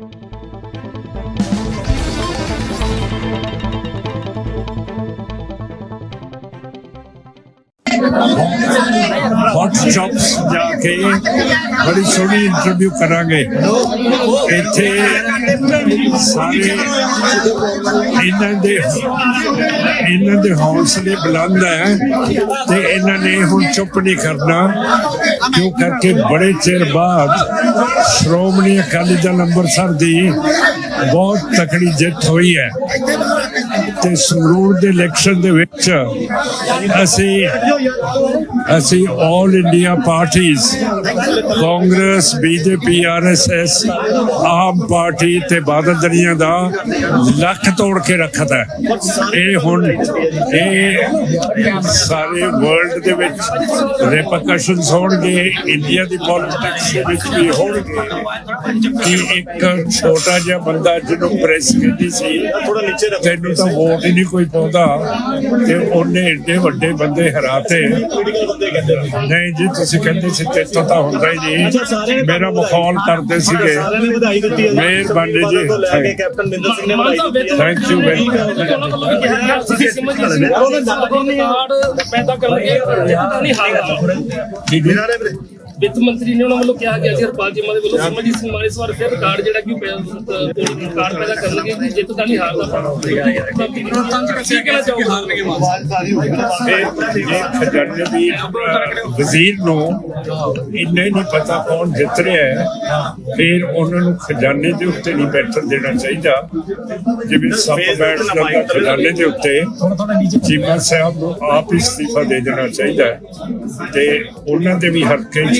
どうも。ਸ਼ਾਪਸ ਜਾ ਕੇ ਬੜੀ ਸੋਹਣੀ ਇੰਟਰਵਿਊ ਕਰਾਂਗੇ। ਇੱਥੇ ਸਾਰੇ ਇਹਨਾਂ ਦੇ ਇਹਨਾਂ ਦੇ ਹੌਸਲੇ ਬੁਲੰਦ ਹੈ ਤੇ ਇਹਨਾਂ ਨੇ ਹੁਣ ਚੁੱਪ ਨਹੀਂ ਕਰਨਾ। ਕਿਉਂ ਕਰਕੇ ਬੜੇ ਚਿਰ ਬਾਅਦ ਸ਼੍ਰੋਮਣੀ ਅਕਾਲੀ ਦਲ ਅੰਮ੍ਰਿਤਸਰ ਦੀ ਬਹੁਤ ਤਕੜੀ ਜਿੱਤ ਹੋਈ ਹੈ। ਤੇ ਸੰਗਰੂਰ ਦੇ ਇਲੈਕਸ਼ਨ ਦੇ ਵਿੱਚ ਅਸੀਂ ਅਸੀਂ ਆਲ ਇੰਡੀਆ ਪਾਰਟੀਆਂ Congress BJP RSS Aam party ਤੇ ਬਾਦਲ ਦਰੀਆਂ ਦਾ ਲੱਖ ਤੋੜ ਕੇ ਰੱਖਦਾ ਇਹ ਹੁਣ, ਇਹ ਸਾਰੇ ਵਰਲਡ ਦੇ ਵਿੱਚ ਰਿਪਰਕਸ਼ਨਸ ਹੋਣਗੇ ਇੰਡੀਆ ਦੀ ਪੋਲਿਟਿਕਸ ਦੇ ਵਿੱਚ ਵੀ ਹੋਣਗੇ। ਕਿ ਇੱਕ ਛੋਟਾ ਜਿਹਾ ਬੰਦਾ ਜਿਹਨੂੰ ਪ੍ਰੈਸ ਕਹਿੰਦੀ ਸੀ ਤੈਨੂੰ ਤਾਂ ਵੋਟ ਹੀ ਨਹੀਂ ਕੋਈ ਪਾਉਂਦਾ। ਤੇ ਉਹਨੇ ਏਡੇ ਵੱਡੇ ਬੰਦੇ ਹਰਾਤੇ। ਨਹੀਂ ਜੀ ਤੁਸੀਂ ਕਹਿੰਦੇ ਸੀ ਤੇਤੋਂ ਤਾਂ ਹੁੰਦਾ ਹੀ ਨਹੀਂ। ਮੇਰਾ ਮਖੌਲ ਕਰਦੇ ਸੀਗੇ। ਮਿਹਰਬਾਨੀ ਜੀ। ਤੋਂ ਕੈਪਟਨ ਮਿੰਦਰ ਸਿੰਘ ਨੇ ਵਧਾਈ ਥੈਂਕ ਯੂ ਵੈਰੀ ਕਾਰਡ ਪੈਦਾ ਕਰਨਗੇ ਜਿੱਦਾਂ ਨਹੀਂ ਹਾਲ ਵਿੱਤ ਮੰਤਰੀ ਨੇ ਉਹਨਾਂ ਵੱਲੋਂ ਕਿਹਾ ਗਿਆ ਸੀ ਹਰਪਾਲ ਜੀ ਦੇ ਵੱਲੋਂ ਸਿਮਰਜੀਤ ਸਿੰਘ ਮਾਨ ਇਸ ਵਾਰ ਫਿਰ ਕਾਰਡ ਜਿਹੜਾ ਕਿ ਕਾਰਡ ਪੈਦਾ ਕਰਨਗੇ ਕਿ ਜਿੱਤ ਦਾ ਨਹੀਂ ਹਾਰ ਦਾ ਵਜ਼ੀਰ ਨੂੰ ਇੰਨੇ ਨਹੀਂ ਪਤਾ ਕੌਣ ਜਿੱਤ ਰਿਹਾ ਹੈ। ਫਿਰ ਉਹਨਾਂ ਨੂੰ ਖਜ਼ਾਨੇ ਦੇ ਉੱਤੇ ਨਹੀਂ ਬੈਠਣ ਦੇਣਾ ਚਾਹੀਦਾ। ਜਿਵੇਂ ਸਭ ਬੈਠ ਜਾਂਦਾ ਖਜ਼ਾਨੇ ਦੇ ਉੱਤੇ, ਚੀਮਾ ਸਾਹਿਬ ਨੂੰ ਆਪ ਹੀ ਅਸਤੀਫਾ ਦੇ ਦੇਣਾ ਚਾਹੀਦਾ ਤੇ ਉਹਨਾਂ ਦੇ ਵੀ ਹਲਕੇ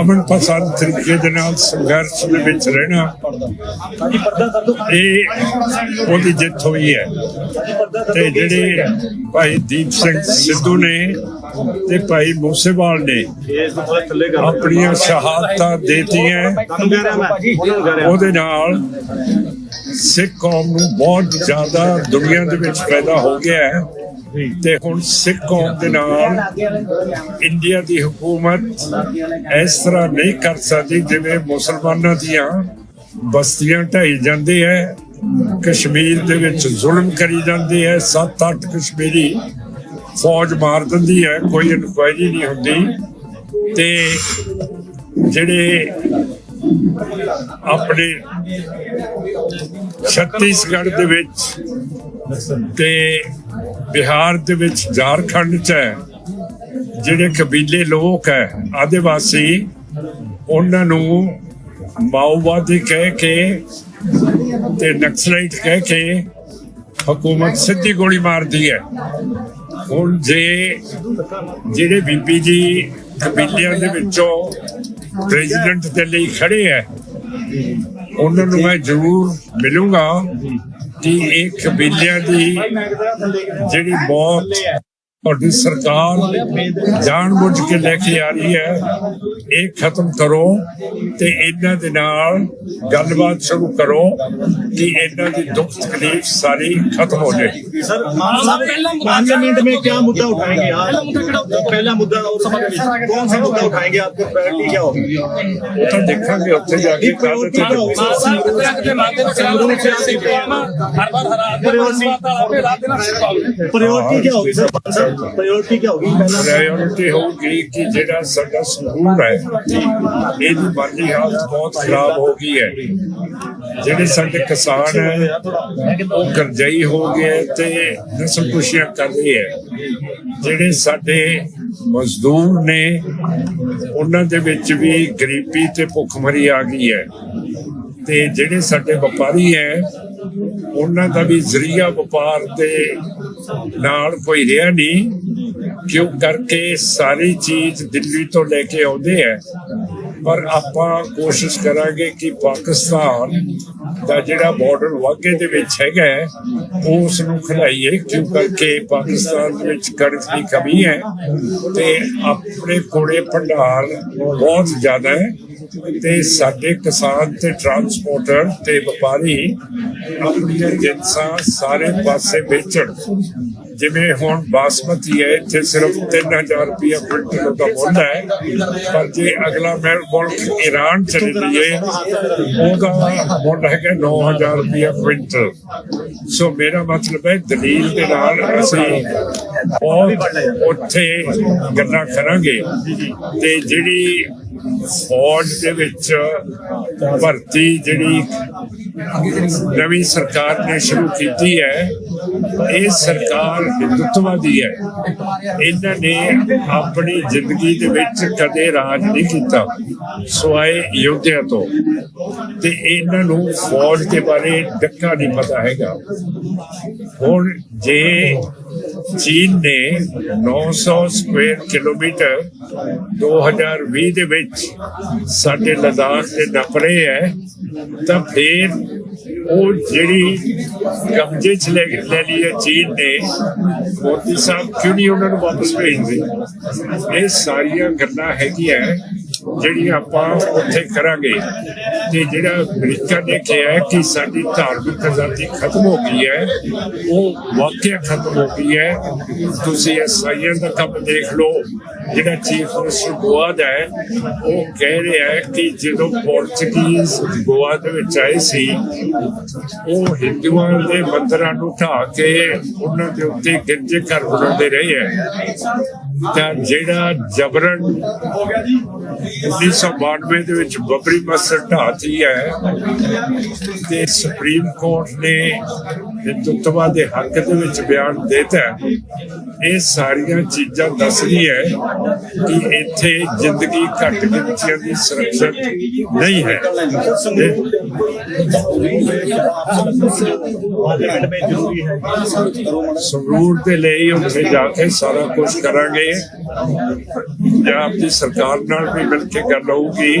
ਅਮਨ ਪਸੰਦ ਤਰੀਕੇ ਦੇ ਨਾਲ ਸੰਘਰਸ਼ ਦੇ ਵਿੱਚ ਰਹਿਣਾ। ਇਹ ਉਹਦੀ ਜਿੱਤ ਹੋਈ ਹੈ। ਤੇ ਜਿਹੜੇ ਭਾਈ ਦੀਪ ਸਿੰਘ ਸਿੱਧੂ ਨੇ ਤੇ ਭਾਈ ਮੂਸੇਵਾਲ ਨੇ ਆਪਣੀਆਂ ਸ਼ਹਾਦਤਾਂ ਦੇਤੀਆਂ। ਉਹਦੇ ਨਾਲ ਸਿੱਖ ਕੌਮ ਨੂੰ ਬਹੁਤ ਜ਼ਿਆਦਾ ਦੁਨੀਆ ਦੇ ਵਿੱਚ ਫਾਇਦਾ ਹੋ ਗਿਆ ਹੈ। ਤੇ ਹੁਣ ਸਿੱਖ ਕੌਮ ਦੇ ਨਾਲ ਇੰਡੀਆ ਦੀ ਹਕੂਮਤ ਇਸ ਤਰ੍ਹਾਂ ਨਹੀਂ ਕਰ ਸਕਦੀ ਜਿਵੇਂ ਮੁਸਲਮਾਨਾਂ ਦੀਆਂ ਬਸਤੀਆਂ ਢਾਈ ਜਾਂਦੇ ਹੈ ਕਸ਼ਮੀਰ ਦੇ ਵਿੱਚ ਜ਼ੁਲਮ ਕਰੀ ਜਾਂਦੇ ਹੈ 7-8 ਕਸ਼ਮੀਰੀ ਫੌਜ ਮਾਰ ਦਿੰਦੀ ਹੈ ਕੋਈ ਇਨਕੁਆਇਰੀ ਨਹੀਂ ਹੁੰਦੀ। ਤੇ ਜਿਹੜੇ ਆਪਣੇ ਛੱਤੀਸਗੜ੍ਹ ਦੇ ਵਿੱਚ ਤੇ ਬਿਹਾਰ ਦੇ ਵਿੱਚ ਝਾਰਖੰਡ ਚ ਹੈ, ਜਿਹੜੇ ਕਬੀਲੇ ਲੋਕ ਹੈ, ਆਦਿਵਾਸੀ, ਉਹਨਾਂ ਨੂੰ ਮਾਓਵਾਦੀ ਕਹਿ ਕੇ ਤੇ ਨਕਸਲਾਈਟ ਕਹਿ ਕੇ ਹਕੂਮਤ ਸਿੱਧੀ ਗੋਲੀ ਮਾਰਦੀ ਹੈ। ਹੁਣ ਜੇ ਜਿਹੜੇ ਬੀਬੀ ਜੀ ਕਬੀਲਿਆਂ ਦੇ ਵਿੱਚੋਂ ਪ੍ਰੈਜ਼ੀਡੈਂਟ ਦੇ ਲਈ ਖੜੇ ਹੈ ਉਹਨਾਂ ਨੂੰ ਮੈਂ ਜ਼ਰੂਰ ਮਿਲੂੰਗਾ ਕਿ ਇਹ ਕਬੀਲਿਆਂ ਦੀ ਜਿਹੜੀ ਮੌਤ ਤੁਹਾਡੀ ਸਰਕਾਰ ਜਾਣਬੁੱਝ ਕੇ ਲੈ ਕੇ ਆ ਰਹੀ ਹੈ ਇਹ ਖਤਮ ਕਰੋ ਤੇ ਇਹਨਾਂ ਦੇ ਨਾਲ ਗੱਲਬਾਤ ਸ਼ੁਰੂ ਕਰੋ ਕਿ ਇਹਨਾਂ ਦੀ ਦੁੱਖ ਤਕਲੀਫ ਸਾਰੀ ਖਤਮ ਹੋ ਜਾਏ सर मान साहब पार्लियामेंट में क्या मुद्दा उठाएंगे आप पहला मुद्दा और सभा के बीच कौन सा मुद्दा उठाएंगे आपकी प्रायोरिटी क्या होगी ਉਹ ਤਾਂ ਦੇਖਾਂਗੇ ਉੱਥੇ ਜਾ ਕੇ ਕੱਲ੍ਹ ਤੇ ਹਰ ਵਾਰ ਹਰਾ ਕੇ ਆਪਣੇ ਰਾਤ ਦੇ ਨਾਲ ਸਿਰਫ प्रायोरिटी क्या होगी सर ਪ੍ਰਾਇੋਰਟੀ ਕੀ ਹੋਗੀ ਕਿ ਜਿਹੜਾ ਸਾਡਾ ਸਕੂਲ ਹੈ ਇਹਦੀ ਬਾਕੀ ਹਾਲਤ ਬਹੁਤ ਖਰਾਬ ਹੋ ਗਈ ਹੈ ਜਿਹੜੇ ਸਾਡੇ ਕਿਸਾਨ ਹੈ ਉਹ ਕਰਜ਼ਈ ਹੋ ਗਏ ਤੇ ਨਸਲ ਕੁਸ਼ੀਆਂ ਕਰ ਰਹੇ ਹੈ ਜਿਹੜੇ ਸਾਡੇ ਮਜ਼ਦੂਰ ਨੇ ਉਹਨਾਂ ਦੇ ਵਿੱਚ ਵੀ ਗਰੀਬੀ ਤੇ ਭੁੱਖਮਰੀ ਆ ਗਈ ਹੈ ਤੇ ਜਿਹੜੇ ਸਾਡੇ ਵਪਾਰੀ ਹੈ ਉਹਨਾਂ ਦਾ ਵੀ ਜ਼ਰੀਆ ਵਪਾਰ ਤੇ ਨਾਲ ਕੋਈ ਰਿਹਾ ਨਹੀਂ। ਕਿਉਂ? ਕਰਕੇ ਸਾਰੀ ਚੀਜ਼ ਦਿੱਲੀ ਤੋਂ ਲੈ ਕੇ ਆਉਂਦੇ ਹੈ ਪਰ ਆਪਾਂ ਕੋਸ਼ਿਸ਼ ਕਰਾਂਗੇ ਕਿ ਪਾਕਿਸਤਾਨ ਦਾ ਜਿਹੜਾ ਬਾਰਡਰ ਵਾਗੇ ਦੇ ਵਿੱਚ ਹੈਗਾ ਹੈ, ਉਸ ਨੂੰ ਖਿਲਾਈਏ ਕਿਉਂ? ਕਰਕੇ ਪਾਕਿਸਤਾਨ ਦੇ ਵਿੱਚ ਕਣਕ ਦੀ ਕਮੀ ਹੈ ਤੇ ਆਪਣੇ ਕੋਲੇ ਭੰਡਾਰ ਬਹੁਤ ਜ਼ਿਆਦਾ ਹੈ। ਤੇ ਸਾਡੇ ਕਿਸਾਨ ਤੇ ਟਰਾਂਸਪੋਰਟਰ ਤੇ ਵਪਾਰੀ ਆਪਣੀਆਂ ਜਿੰਸਾਂ ਸਾਰੇ ਪਾਸੇ ਵੇਚਣ। ਜਿਵੇਂ ਹੁਣ ਬਾਸਮਤੀ ਹੈ, ਇੱਥੇ ਸਿਰਫ 3000 ਰੁਪਏ ਕੁਇੰਟਲ ਦਾ ਮੁੱਲ ਹੈ। ਪਰ ਜੇ ਅਗਲਾ ਮੈਂ ਮੁਲਕ ਈਰਾਨ ਚਲੇ ਜਾਈਏ ਉਹਦਾ ਮੁੱਲ ਹੈਗਾ 9000 ਰੁਪਏ ਕੁਇੰਟਲ। ਸੋ ਮੇਰਾ ਮਤਲਬ ਹੈ, ਦਲੀਲ ਦੇ ਨਾਲ ਅਸੀਂ ਬਹੁਤ ਉੱਥੇ ਗੱਲਾਂ ਕਰਾਂਗੇ। ਤੇ ਜਿਹੜੀ ਫੌਜ ਦੇ ਵਿੱਚ ਭਰਤੀ ਜਿਹੜੀ ਨਵੀਂ ਸਰਕਾਰ ਨੇ ਸ਼ੁਰੂ ਕੀਤੀ ਹੈ। ਇਹ ਸਰਕਾਰ ਹਿੰਦੁੱਤਵਾਦੀ ਹੈ। ਇਹਨਾਂ ਨੇ ਆਪਣੀ ਜ਼ਿੰਦਗੀ ਦੇ ਵਿੱਚ ਕਦੇ ਰਾਜ ਨਹੀਂ ਕੀਤਾ। ਸਵਾਏ ਯੋਧਿਆਂ ਤੋਂ। ਤੇ ਇਹਨਾਂ ਨੂੰ ਫੌਜ ਦੇ ਬਾਰੇ ਡੱਕਾ ਨਹੀਂ ਪਤਾ ਹੈਗਾ। ਹੁਣ ਜੇ ਚੀਨ ਨੇ 900 ਸਕੁਅਰ ਕਿਲੋਮੀਟਰ 2020 ਦੇ ਵਿੱਚ ਸਾਡੇ ਲਦਾਖ ਦੇ ਨਪਰੇ ਹੈ। ਤਾਂ ਫਿਰ ਉਹ ਜਿਹੜੀ ਕਬਜ਼ੇ ਚ ਲੈ ਲੈ ਲਈ ਹੈ ਚੀਨ ਨੇ, ਮੋਦੀ ਸਾਹਿਬ ਕਿਉਂ ਨਹੀਂ ਉਹਨਾਂ ਨੂੰ ਵਾਪਸ ਭੇਜਦੇ? ਇਹ ਸਾਰੀਆਂ ਗੱਲਾਂ ਹੈਗੀਆਂ ਜਿਹੜੀਆਂ ਆਪਾਂ ਉੱਥੇ ਕਰਾਂਗੇ। ਤੇ ਜਿਹੜਾ ਅਮਰੀਕਾ ਨੇ ਕਿਹਾ ਕਿ ਸਾਡੀ ਧਾਰਮਿਕ ਆਜ਼ਾਦੀ ਖਤਮ ਹੋ ਗਈ ਹੈ, ਉਹ ਵਾਕਿਆ ਖਤਮ ਹੋ ਗਈ ਹੈ। ਤੁਸੀਂ ਇਸਾਈਆਂ ਦਾ ਕੰਮ ਦੇਖ ਲਓ, ਜਿਹੜਾ ਚੀਫ ਮਿਨਿਸਟਰ ਗੋਆ ਦਾ ਹੈ, ਉਹ ਕਹਿ ਰਿਹਾ ਹੈ ਕਿ ਜਦੋਂ ਪੋਰਚੁਗੀਜ਼ ਗੋਆ ਦੇ ਵਿੱਚ ਆਏ ਸੀ, ਉਹ ਹਿੰਦੂਆਂ ਦੇ ਮੰਦਰਾਂ ਨੂੰ ਢਾਹ ਕੇ ਉਹਨਾਂ ਦੇ ਉੱਤੇ ਗਿਰਜੇ ਘਰ ਬਣਾਉਂਦੇ ਰਹੇ ਹੈ। ਤਾਂ ਜਿਹੜਾ ਜਬਰਨ 1992 ਦੇ ਵਿੱਚ ਬਬਰੀ ਮਸਰ ਢਾਤੀ ਹੈ ਤੇ ਸੁਪਰੀਮ ਕੋਰਟ ਨੇ ਹਿੰਦੁਤਵਾ ਦੇ ਹੱਕ ਦੇ ਵਿੱਚ ਬਿਆਨ ਦਿੱਤਾ ਇਹ ਸਾਰੀਆਂ ਚੀਜ਼ਾਂ ਦੱਸਦੀ ਹੈ ਕਿ ਇੱਥੇ ਜ਼ਿੰਦਗੀ ਘੱਟ ਗਿਣਤੀਆਂ ਦੀ ਸੁਰੱਖਿਅਤ ਨਹੀਂ ਹੈ। ਸਰੂਰ ਦੇ ਲਈ ਉੱਥੇ ਜਾ ਕੇ ਸਾਰਾ ਕੁਝ ਕਰਾਂਗੇ। ਪੰਜਾਬ ਦੀ ਸਰਕਾਰ ਨਾਲ ਵੀ ਮਿਲ ਕੇ ਗੱਲ ਹੋਊਗੀ।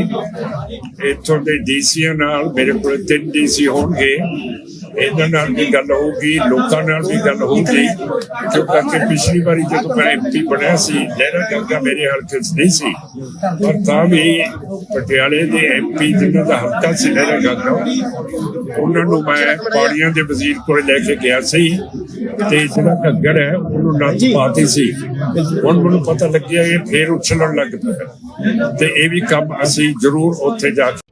ਇੱਥੋਂ ਦੇ ਡੀਸੀਆਂ ਨਾਲ ਮੇਰੇ ਕੋਲ ਤਿੰਨ ਡੀਸੀ ਹੋਣਗੇ। ਇਹਨਾਂ ਨਾਲ ਵੀ ਗੱਲ ਹੋਊਗੀ, ਲੋਕਾਂ ਨਾਲ ਵੀ ਗੱਲ ਹੋਊਗੀ। ਕਿਉਂਕਿ ਪਿਛਲੀ ਵਾਰੀ ਜਦੋਂ ਮੈਂ ਐਮਪੀ ਬਣਿਆ ਸੀ, ਲਹਿਰਾ ਗੰਗਾ ਮੇਰੇ ਹਲਕੇ 'ਚ ਨਹੀਂ ਸੀ। ਪਰ ਤਾਂ ਵੀ ਪਟਿਆਲੇ ਦੇ ਐਮਪੀ ਜਿਹਨਾਂ ਦਾ ਹਲਕਾ ਸੀ, ਲਹਿਰਾ ਗੰਗਾ ਉਹਨਾਂ ਨੂੰ ਮੈਂ ਪਾਣੀਆਂ ਦੇ ਵਜ਼ੀਰ ਕੋਲ ਲੈ ਕੇ ਗਿਆ ਸੀ। ਤੇ ਜਿਹੜਾ ਘੱਗਰ ਹੈ, ਉਹਨੂੰ ਨੱਥ ਪਾਤੀ ਸੀ। ਹੁਣ ਮੈਨੂੰ ਪਤਾ ਲੱਗਿਆ ਇਹ ਫੇਰ ਉਛਲਣ ਲੱਗ ਪਿਆ। ਤੇ ਇਹ ਵੀ ਕੰਮ ਅਸੀਂ ਜ਼ਰੂਰ ਉੱਥੇ ਜਾ ਕੇ